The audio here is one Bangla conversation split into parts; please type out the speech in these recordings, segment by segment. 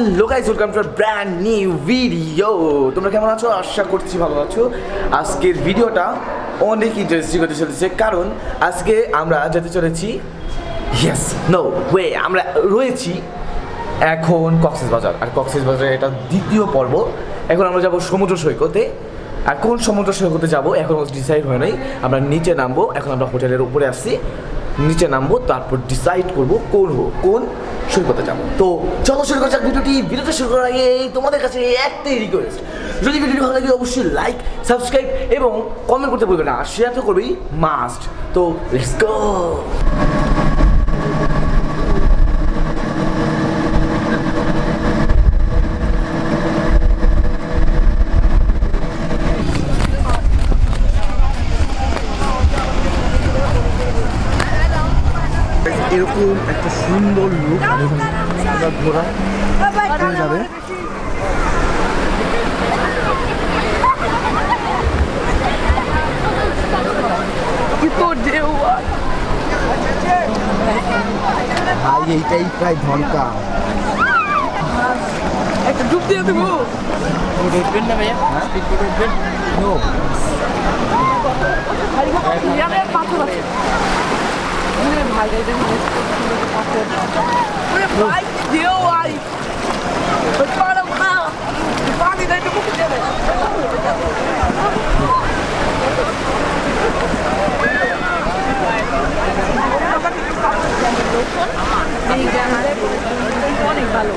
Hello guys welcome to brand new video তোমরা কেমন আছো? আশা করছি ভালো আছো। আজকের ভিডিওটা অনেক ইন্টারেস্টিং হতে চলেছে। কারণ আজকে আমরা যেতে চলেছি ইয়েস নো ওয়ে আমরা রয়েছি এখন কক্সেস বাজার আর কক্সেস বাজারে এটা দ্বিতীয় পর্ব। এখন আমরা যাব সমুদ্র সৈকতে। আর কোন সমুদ্র সৈকতে যাব? এখন ডিসাইড হয় নাই। আমরা নিচে নামবো। এখন আমরা হোটেলের উপরে আসছি। নিচে নামবো, তারপর ডিসাইড করব কোন হো- কোন সৈকতে যাব। তো চলো শুরু করছি ভিডিওটি। ভিডিওটা শুরু করার আগে তোমাদের কাছে একটাই রিকোয়েস্ট যদি ভিডিওটি ভালো লাগে অবশ্যই লাইক সাবস্ক্রাইব এবং কমেন্ট করতে ভুলবে না। শেয়ার তো করবেই মাস্ট তো লেটস গো এরকম একটা সুন্দর লুক হয়ে যাবে। ভাই এইটাই প্রায় ঘণ্টা একটা ডুব দিয়ে দেবো। উঠবেন না ভাইয়া স্পিড বোট উঠবেন ইয়াদের পাথর আছে। ওরে ভাই এটা পাথর ওরে ভাই দিও ভাই পাড়া না পানি দেয় তো মুখে দেবে অনেক ভালো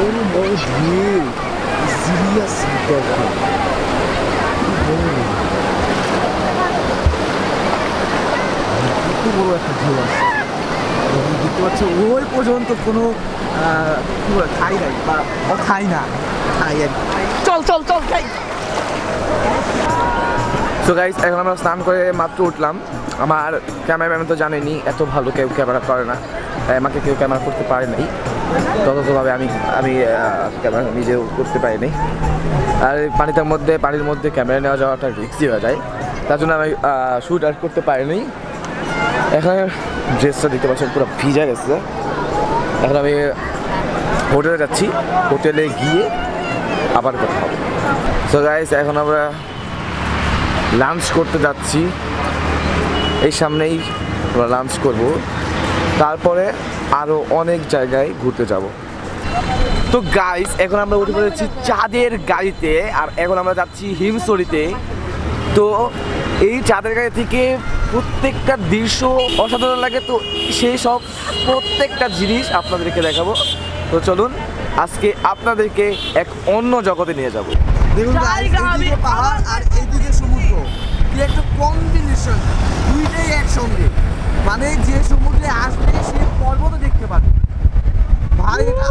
বড় বড় ঢেউ সিরিয়াস দেখো কত বড় একটা ঢেউ আছে এবং দেখতে পাচ্ছ ওই পর্যন্ত কোনো ঠাই নাই বা অথাই না আর চল চল চল খাই সো গাইস এখন আমরা স্নান করে মাত্র উঠলাম আমার ক্যামেরাম্যান তো জানেনি এত ভালো কেউ ক্যামেরা করে না তাই আমাকে কেউ ক্যামেরা করতে পারে নাই ততভাবে আমি আমি ক্যামেরা নিজেও করতে পারি নাই আর পানিটার মধ্যে, পানির মধ্যে ক্যামেরা নেওয়া যাওয়াটা রিক্সি হয়ে যায়। তার জন্য আমি শ্যুট আর করতে পারিনি। এখানে ড্রেসটা দেখতে পাচ্ছেন, পুরো ভিজা গেছে। এখন আমি হোটেলে যাচ্ছি। হোটেলে গিয়ে আবার কথা হবে। সো গাইস এখন আমরা লাঞ্চ করতে যাচ্ছি। এই সামনেই আমরা লাঞ্চ করব। তারপরে আরও অনেক জায়গায় ঘুরতে যাব। তো গাইস এখন আমরা উঠে পড়েছি চাঁদের গাড়িতে আর এখন আমরা যাচ্ছি হিমসরিতে তো এই চাঁদের গাড়ি থেকে প্রত্যেকটা দৃশ্য অসাধারণ লাগে। তো সেই সব প্রত্যেকটা জিনিস আপনাদেরকে দেখাবো। তো চলুন আজকে আপনাদেরকে এক অন্য জগতে নিয়ে যাব। দেখুন পাহাড় আর এইদিকে সমুদ্র। কি একটা কম্বিনেশন দুইটাই একসঙ্গে। মানে যে সমুদ্রে আসবে সে পর্বত দেখতে পাবে। ভাই এটা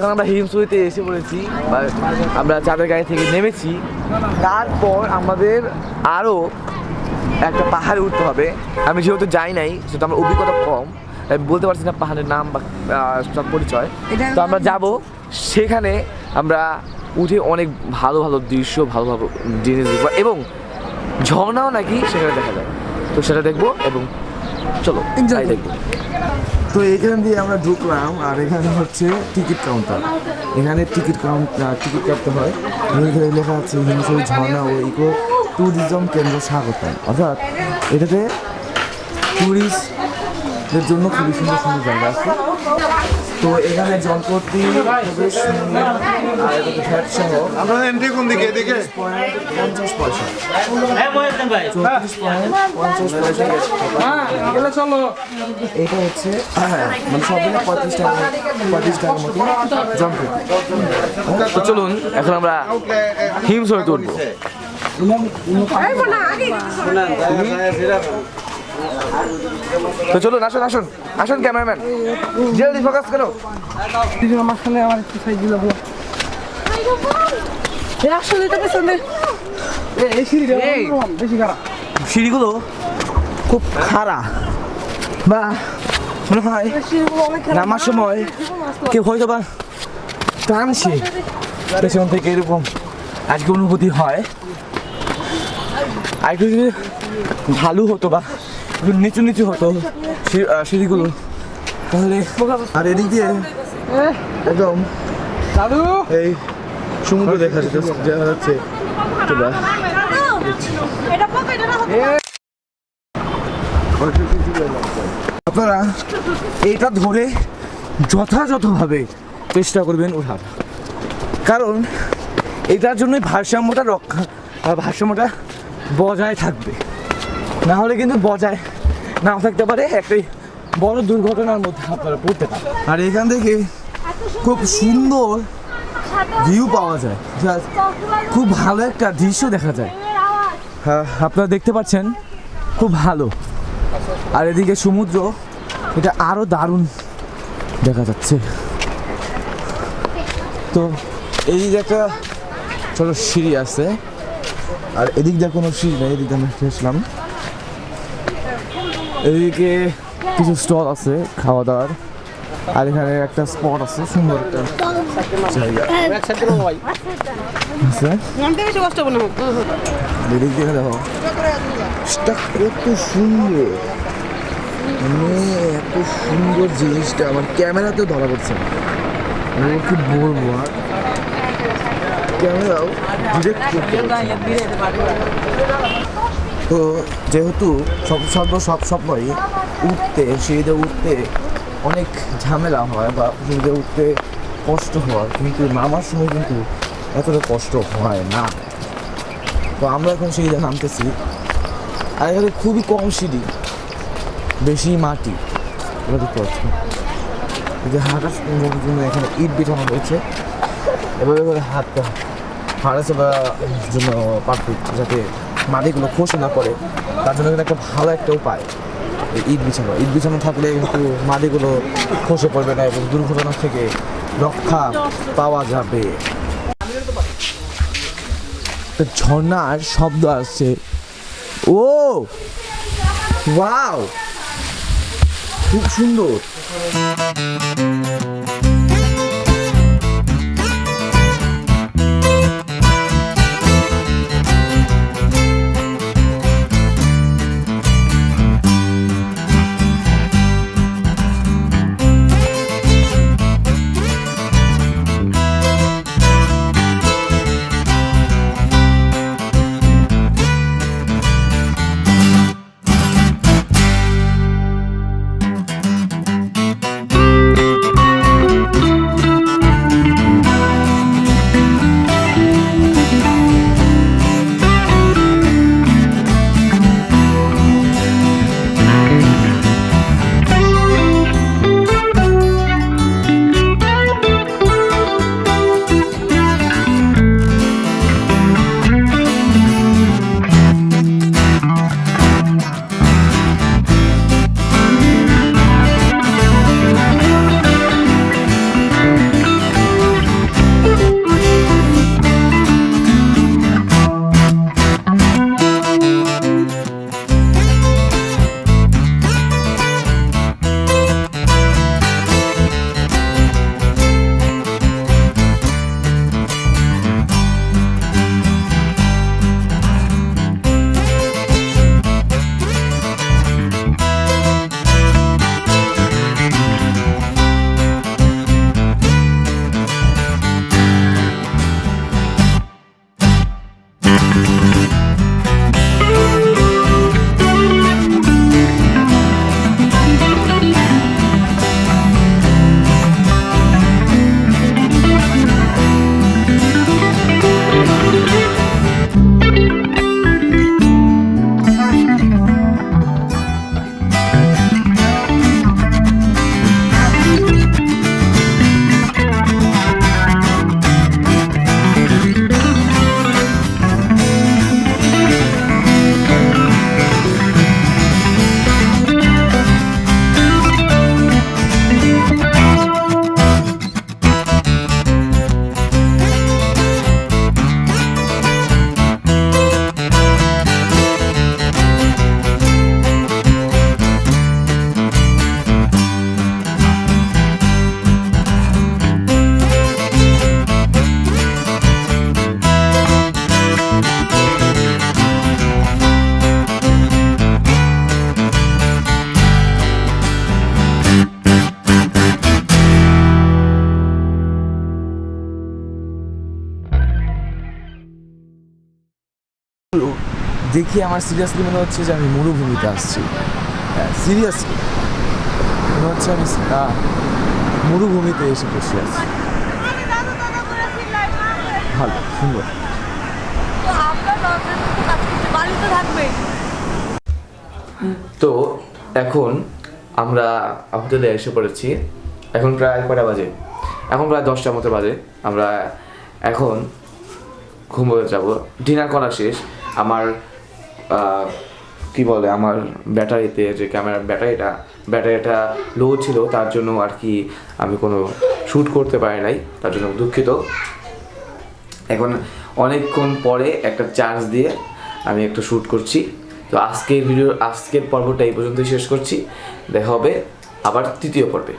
এখন আমরা হিমসুইতে এসে পড়েছি আমরা চাঁদের গাড়ি থেকে নেমেছি তারপর আমাদের আরও একটা পাহাড়ে উঠতে হবে। আমি যেহেতু যাই নাই সেহেতু আমার অভিজ্ঞতা কম বলতে পারছি না পাহাড়ের নাম বা সব পরিচয়। তো আমরা যাব সেখানে আমরা উঠে অনেক ভালো ভালো দৃশ্য ভালো ভালো জিনিস দেখব এবং ঝর্ণাও নাকি সেখানে দেখা যায়। তো সেটা দেখব এবং চলো দেখব। তো এখান দিয়ে আমরা ঢুকলাম, আর এখানে হচ্ছে টিকিট কাউন্টার। এখানে টিকিট কাউন্টার টিকিট কাটতে হয়। এখানে লেখা আছে হিমশরী ঝর্ণা ও ইকো ট্যুরিজম কেন্দ্র স্বাগতম। অর্থাৎ এটাতে ট্যুরিস্টদের জন্য খুবই সুন্দর সুন্দর জায়গা আছে। তো এখানে আর সহ আপনাদের এন্ট্রি কোন দিকে? এদিকে? পঞ্চাশ পয়সা। চৌত্রিশ পয়েন্ট পঞ্চাশ পয়সা এটা হচ্ছে হ্যাঁ মানে সব মিলে পঁয়ত্রিশ টাকা পঁয়ত্রিশ টাকার মতো জনপ্রতি তো চলুন এখন আমরা হিমসইতে উঠবো তো চলুন আসুন আসুন। আসুন ক্যামেরাম্যান। জলদি ফোকাস করো। আমার সামনে আমার একটু সাইজ এই আসলে এটা পেছনে সিঁড়িগুলো খুব খাড়া। বা মনে হয় খারাপ। নামার সময় কেউ হয়তো বা টানছে। পেছন থেকে এরকম আজকে অনুভূতি হয়। আর একটু যদি ভালো হতো বা নিচু নিচু হতো সিঁড়িগুলো। তাহলে আর এদিক দিয়ে একদম এই সমুদ্র দেখা যাচ্ছে আপনারা এটা ধরে যথাযথভাবে চেষ্টা করবেন ওঠার। কারণ এটার জন্যই ভারসাম্যটা রক্ষা ভারসাম্যটা বজায় থাকবে। না হলে কিন্তু বজায় নাও থাকতে পারে একটাই বড় দুর্ঘটনার মধ্যে আপনারা পড়তে পারেন। আর এখান থেকে খুব সুন্দর ভিউ পাওয়া যায়। খুব ভালো একটা দৃশ্য দেখা যায়। হ্যাঁ আপনারা দেখতে পাচ্ছেন খুব ভালো। আর এদিকে সমুদ্র এটা আরও দারুণ দেখা যাচ্ছে। তো এই দিকে একটা ছোট সিঁড়ি আছে। আর এদিক দিয়ে কোনো সিঁড়ি নেই এদিকে আমি এসলাম এদিকে কিছু স্টল আছে খাওয়া দাওয়ার আর এখানে একটা স্পট আছে, সুন্দর একটা জায়গা। এদিক দেখো। কত সুন্দর। মানে এত সুন্দর জিনিসটা আমার ক্যামেরাতেও ধরা পড়ছে আমি কি বলব আর? ক্যামেরাও ডিরেক্ট করতে। তো যেহেতু সব সব সব সময় উঠতে, সিঁড়িতে উঠতে অনেক ঝামেলা হয় বা সিঁড়িতে উঠতে কষ্ট হয়, কিন্তু নামার সময় কিন্তু এতটা কষ্ট হয় না। তো আমরা এখন সিঁড়িতে নামতেছি। আর এখানে খুবই কম সিঁড়ি, বেশি মাটি। এটা যে হাঁটার জন্য এখানে ইট বিছানো রয়েছে এভাবে হাঁটতে হাঁটা চলার জন্য পারফেক্ট যাতে মাটিগুলো খসে না পড়ে তার জন্য কিন্তু একটা ভালো একটা উপায়। ইট বিছানো। ইট বিছানো থাকলে কিন্তু মাটিগুলো খসে পড়বে না এবং দুর্ঘটনা থেকে রক্ষা পাওয়া যাবে। ঝর্ণার শব্দ আসছে। ও! খুব সুন্দর। দেখি আমার সিরিয়াসলি মনে হচ্ছে যে আমি মরুভূমিতে আসছি। সিরিয়াসলি মনে হচ্ছে আমি মরুভূমিতে এসে বসে আছি। ভালো, সুন্দর। তো এখন আমরা হোটেলে এসে পড়েছি। এখন প্রায় কটা বাজে? এখন প্রায় দশটার মতো বাজে। আমরা এখন ঘুমোতে যাব। ডিনার করা শেষ। আমার কি বলে, আমার ব্যাটারিতে যে ক্যামেরার ব্যাটারিটা ব্যাটারিটা লো ছিল, তার জন্য আর কি আমি কোনো শ্যুট করতে পারি নাই, তার জন্য দুঃখিত। এখন অনেকক্ষণ পরে একটা চার্জ দিয়ে আমি একটা শ্যুট করছি। তো আজকের ভিডিও আজকের পর্বটা এই পর্যন্তই শেষ করছি। দেখা হবে আবার তৃতীয় পর্বে।